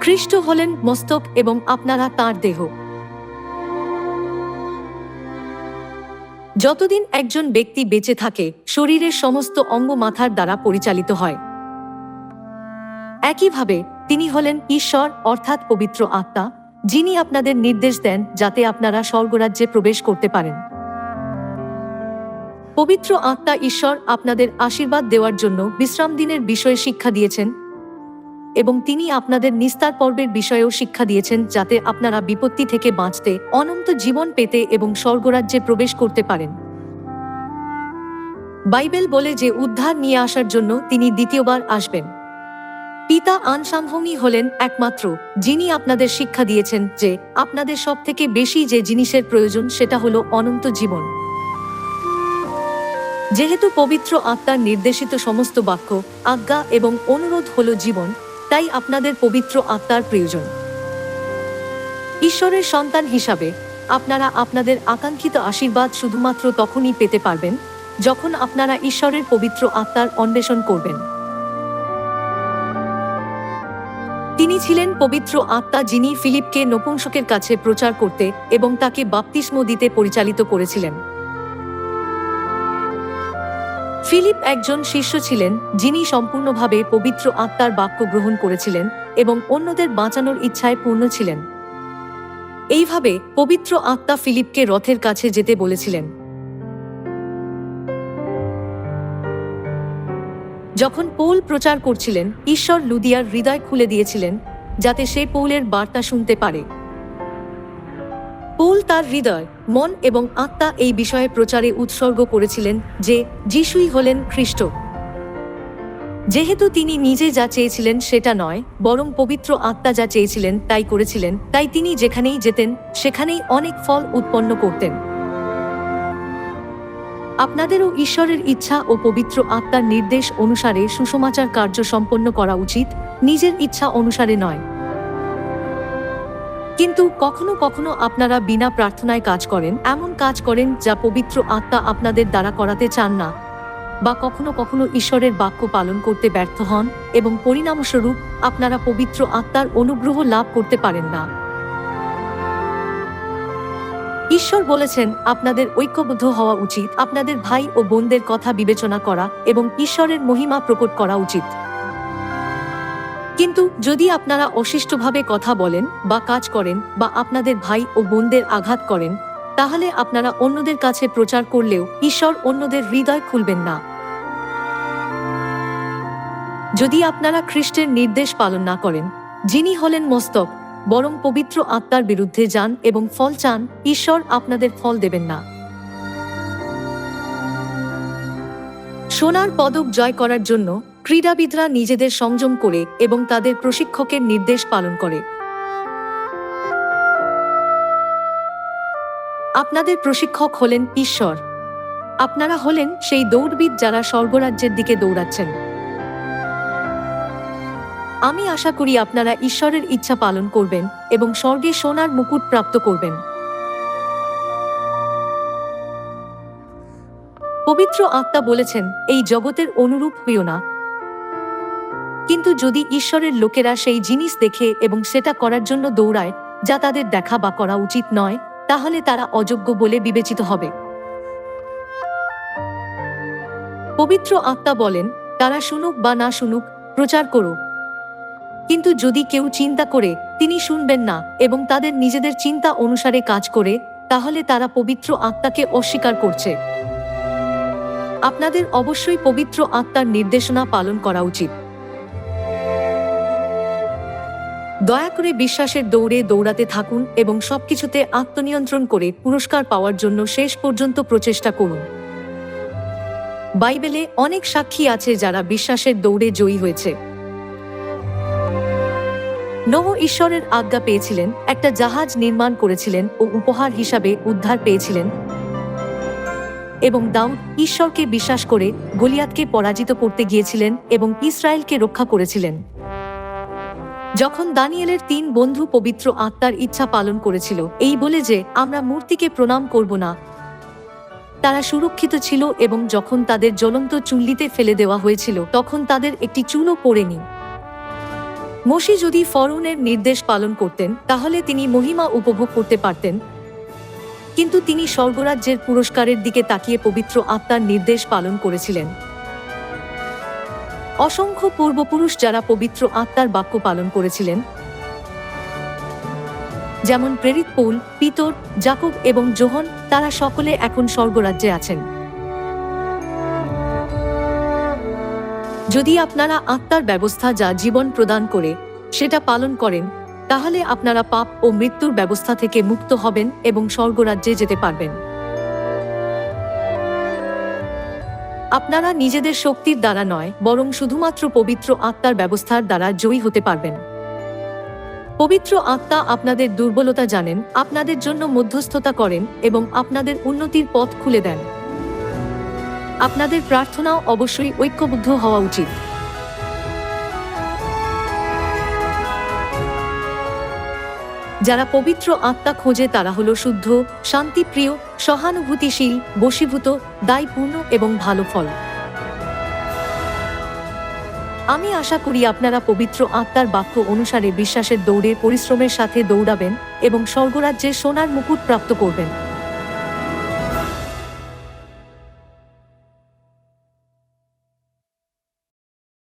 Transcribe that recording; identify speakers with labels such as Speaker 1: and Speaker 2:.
Speaker 1: খ্রিস্ট হলেন মস্তক এবং আপনারা তার দেহ। যতদিন একজন ব্যক্তি বেঁচে থাকে, শরীরের সমস্ত অঙ্গ মাথার দ্বারা পরিচালিত হয়। একইভাবে তিনি হলেন ঈশ্বর, অর্থাৎ পবিত্র আত্মা, যিনি আপনাদের নির্দেশ দেন যাতে আপনারা স্বর্গরাজ্যে প্রবেশ করতে পারেন। পবিত্র আত্মা ঈশ্বর আপনাদের আশীর্বাদ দেওয়ার জন্য বিশ্রাম দিনের বিষয়ে শিক্ষা দিয়েছেন এবং তিনি আপনাদের নিস্তার পর্বের বিষয়েও শিক্ষা দিয়েছেন যাতে আপনারা বিপত্তি থেকে বাঁচতে, অনন্ত জীবন পেতে এবং স্বর্গরাজ্যে প্রবেশ করতে পারেন। বাইবেল বলে যে উদ্ধার নিয়ে আসার জন্য তিনি দ্বিতীয়বার আসবেন। পিতা আনসাম্ভমী হলেন একমাত্র, যিনি আপনাদের শিক্ষা দিয়েছেন যে আপনাদের সব থেকে বেশি যে জিনিসের প্রয়োজন সেটা হলো অনন্ত জীবন। যেহেতু পবিত্র আত্মার নির্দেশিত সমস্ত বাক্য, আজ্ঞা এবং অনুরোধ হল জীবন, তাই আপনাদের পবিত্র আত্মার প্রয়োজন। ঈশ্বরের সন্তান হিসাবে আপনারা আপনাদের আকাঙ্ক্ষিত আশীর্বাদ শুধুমাত্র তখনই পেতে পারবেন যখন আপনারা ঈশ্বরের পবিত্র আত্মার অন্বেষণ করবেন। তিনি ছিলেন পবিত্র আত্মা যিনি ফিলিপকে নপুংসকের কাছে প্রচার করতে এবং তাকে বাপ্তিস্ম দিতে পরিচালিত করেছিলেন। ফিলিপ একজন শিষ্য ছিলেন, যিনি সম্পূর্ণভাবে পবিত্র আত্মার বাক্য গ্রহণ করেছিলেন এবং অন্যদের বাঁচানোর ইচ্ছায় পূর্ণ ছিলেন। এইভাবে পবিত্র আত্মা ফিলিপকে রথের কাছে যেতে বলেছিলেন। যখন পৌল প্রচার করছিলেন, ঈশ্বর লুদিয়ার হৃদয় খুলে দিয়েছিলেন, যাতে সে পৌলের বার্তা শুনতে পারে। পৌল তার হৃদয়, মন এবং আত্মা এই বিষয়ে প্রচারে উৎসর্গ করেছিলেন যে যিশুই হলেন খ্রিস্ট। যেহেতু তিনি নিজে যা চেয়েছিলেন সেটা নয়, বরং পবিত্র আত্মা যা চেয়েছিলেন তাই করেছিলেন, তাই তিনি যেখানেই যেতেন, সেখানেই অনেক ফল উৎপন্ন করতেন। আপনাদেরও ঈশ্বরের ইচ্ছা ও পবিত্র আত্মার নির্দেশ অনুসারে সুসমাচার কার্য সম্পন্ন করা উচিত, নিজের ইচ্ছা অনুসারে নয়। কিন্তু কখনো কখনো আপনারা বিনা প্রার্থনায় কাজ করেন, এমন কাজ করেন যা পবিত্র আত্মা আপনাদের দ্বারা করাতে চান না। বা কখনো কখনো ঈশ্বরের বাক্য পালন করতে ব্যর্থ হন এবং পরিণামস্বরূপ আপনারা পবিত্র আত্মার অনুগ্রহ লাভ করতে পারেন না। ঈশ্বর বলেছেন, আপনাদের ঐক্যবদ্ধ হওয়া উচিত। আপনাদের ভাই ও বোনদের কথা বিবেচনা করা এবং ঈশ্বরের মহিমা প্রকট করা উচিত। কিন্তু যদি আপনারা অশিষ্টভাবে কথা বলেন বা কাজ করেন বা আপনাদের ভাই ও বোনদের আঘাত করেন, তাহলে আপনারা অন্যদের কাছে প্রচার করলেও ঈশ্বর অন্যদের হৃদয় খুলবেন না। যদি আপনারা খ্রিস্টের নির্দেশ পালন না করেন, যিনি হলেন মস্তক, বরং পবিত্র আত্মার বিরুদ্ধে যান এবং ফল চান, ঈশ্বর আপনাদের ফল দেবেন না। সোনার পদক জয় করার জন্য ক্রীড়াবিদরা নিজেদের সংযম করে এবং তাদের প্রশিক্ষকের নির্দেশ পালন করে। আপনাদের প্রশিক্ষক হলেন ঈশ্বর। আপনারা হলেন সেই দৌড়বিদ যারা স্বর্গরাজ্যের দিকে দৌড়াচ্ছেন। আমি আশা করি আপনারা ঈশ্বরের ইচ্ছা পালন করবেন এবং স্বর্গে সোনার মুকুট প্রাপ্ত করবেন। পবিত্র আত্মা বলেছেন, এই জগতের অনুরূপ হইও না। কিন্তু যদি ঈশ্বরের লোকেরা সেই জিনিস দেখে এবং সেটা করার জন্য দৌড়ায়, যা তাদের দেখা বা করা উচিত নয়, তাহলে তারা অযোগ্য বলে বিবেচিত হবে। পবিত্র আত্মা বলেন, তারা শুনুক বা না শুনুক, প্রচার করো। কিন্তু যদি কেউ চিন্তা করে, তিনি শুনবেন না এবং তাদের নিজেদের চিন্তা অনুসারে কাজ করে, তাহলে তারা পবিত্র আত্মাকে অস্বীকার করছে। আপনাদের অবশ্যই পবিত্র আত্মার নির্দেশনা পালন করা উচিত। দয়া করে বিশ্বাসের দৌড়ে দৌড়াতে থাকুন এবং সবকিছুতে আত্মনিয়ন্ত্রণ করে পুরস্কার পাওয়ার জন্য শেষ পর্যন্ত প্রচেষ্টা করুন। বাইবেলে অনেক সাক্ষী আছে যারা বিশ্বাসের দৌড়ে জয়ী হয়েছে। নহ ঈশ্বরের আজ্ঞা পেয়েছিলেন, একটা জাহাজ নির্মাণ করেছিলেন ও উপহার হিসাবে উদ্ধার পেয়েছিলেন এবং দাউদ ঈশ্বরকে বিশ্বাস করে গলিয়াতকে পরাজিত করতে গিয়েছিলেন এবং ইসরায়েলকে রক্ষা করেছিলেন। যখন দানিয়েলের তিন বন্ধু পবিত্র আত্মার ইচ্ছা পালন করেছিল, এই বলে যে, আমরা মূর্তিকে প্রণাম করব না। তারা সুরক্ষিত ছিল এবং যখন তাদের জ্বলন্ত চুল্লিতে ফেলে দেওয়া হয়েছিল, তখন তাদের একটি চুলও পড়েনি। মসি যদি ফরৌনের নির্দেশ পালন করতেন, তাহলে তিনি মহিমা উপভোগ করতে পারতেন। কিন্তু তিনি স্বর্গরাজ্যের পুরস্কারের দিকে তাকিয়ে পবিত্র আত্মার নির্দেশ পালন করেছিলেন। অসংখ্য পূর্বপুরুষ যারা পবিত্র আত্মার বাক্য পালন করেছিলেন। যেমন প্রেরিত পৌল, পিতর জাকব এবং জোহন তারা সকলে এখন স্বর্গরাজ্যে আছেন। যদি আপনারা আত্মার ব্যবস্থা যা জীবন প্রদান করে সেটা পালন করেন, তাহলে আপনারা পাপ ও মৃত্যুর ব্যবস্থা থেকে মুক্ত হবেন এবং স্বর্গরাজ্যে যেতে পারবেন। আপনারা নিজেদের শক্তির দ্বারা নয়, বরং শুধুমাত্র পবিত্র আত্মার ব্যবস্থার দ্বারা জয়ী হতে পারবেন। পবিত্র আত্মা আপনাদের দুর্বলতা জানেন, আপনাদের জন্য মধ্যস্থতা করেন এবং আপনাদের উন্নতির পথ খুলে দেন। আপনাদের প্রার্থনাও অবশ্যই ঐক্যবদ্ধ হওয়া উচিত। যারা পবিত্র আত্মা খোঁজে তারা হল শুদ্ধ, শান্তিপ্রিয়, সহানুভূতিশীল, বশীভূত, দায়পূর্ণ এবং ভালো ফল। আমি আশা করি আপনারা পবিত্র আত্মার বাক্য অনুসারে বিশ্বাসের দৌড়ে, পরিশ্রমের সাথে দৌড়াবেন এবং স্বর্গরাজ্যে সোনার মুকুট প্রাপ্ত করবেন।